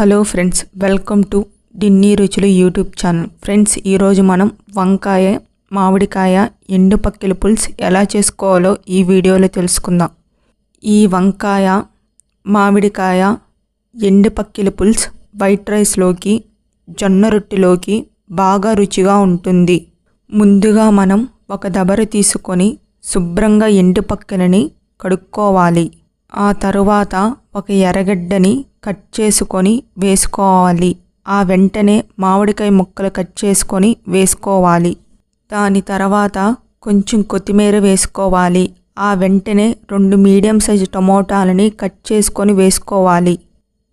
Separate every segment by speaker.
Speaker 1: Hello friends welcome to డిన్నీ రుచులు YouTube channel. Friends ఈరోజు మనం వంకాయ మామిడికాయ ఎండు పక్కిల పులుసు ఎలా చేసుకోవాలో ఈ వీడియోలో తెలుసుకుందాం. ఈ వంకాయ మామిడికాయ ఎండు పక్కిల పులుసు వైట్ రైస్లోకి జొన్న రొట్టెలోకి బాగా రుచిగా ఉంటుంది. ముందుగా మనం ఒక దబర తీసుకొని శుభ్రంగా ఎండు పక్కలని కడుక్కోవాలి. ఆ తరువాత ఒక ఎర్రగడ్డని కట్ చేసుకొని వేసుకోవాలి. ఆ వెంటనే మామిడికాయ ముక్కలు కట్ చేసుకొని వేసుకోవాలి. దాని తర్వాత కొంచెం కొత్తిమీర వేసుకోవాలి. ఆ వెంటనే రెండు మీడియం సైజు టమోటాలని కట్ చేసుకొని వేసుకోవాలి.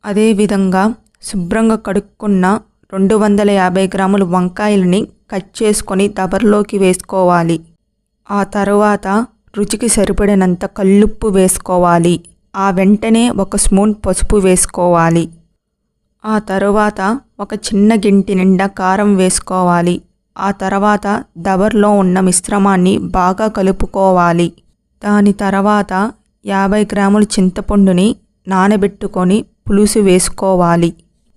Speaker 1: అదేవిధంగా శుభ్రంగా కడుక్కున్న రెండు వందల యాభై గ్రాముల వంకాయలని కట్ చేసుకొని దబర్లోకి వేసుకోవాలి. ఆ తర్వాత రుచికి సరిపడినంత కల్లుప్పు వేసుకోవాలి. ఆ వెంటనే ఒక స్పూన్ పసుపు వేసుకోవాలి. ఆ తరువాత ఒక చిన్న గింటి నిండా కారం వేసుకోవాలి. ఆ తర్వాత దబర్లో ఉన్న మిశ్రమాన్ని బాగా కలుపుకోవాలి. దాని తర్వాత యాభై గ్రాముల చింతపండుని నానబెట్టుకొని పులుసు వేసుకోవాలి.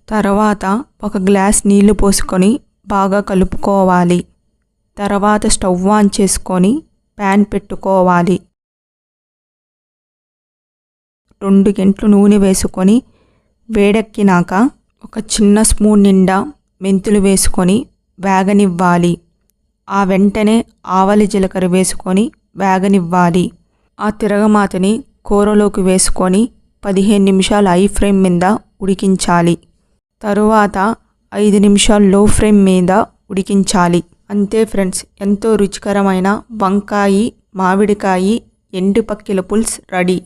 Speaker 1: తర్వాత ఒక గ్లాస్ నీళ్ళు పోసుకొని బాగా కలుపుకోవాలి. తర్వాత స్టవ్ ఆన్ చేసుకొని ప్యాన్ పెట్టుకోవాలి. రెండు గంటలు నూనె వేసుకొని వేడెక్కినాక ఒక చిన్న స్పూన్ నిండా మెంతులు వేసుకొని వేగనివ్వాలి. ఆ వెంటనే ఆవలి జీలకర్ర వేసుకొని వేగనివ్వాలి. ఆ తిరగమాతని కూరలోకి వేసుకొని పదిహేను నిమిషాలు ఐ ఫ్లేమ్ మీద ఉడికించాలి. తరువాత ఐదు నిమిషాలు లో ఫ్లేమ్ మీద ఉడికించాలి. అంతే ఫ్రెండ్స్ ఎంతో రుచికరమైన వంకాయి మామిడికాయి ఎండు పక్కిల పులుసు రెడీ.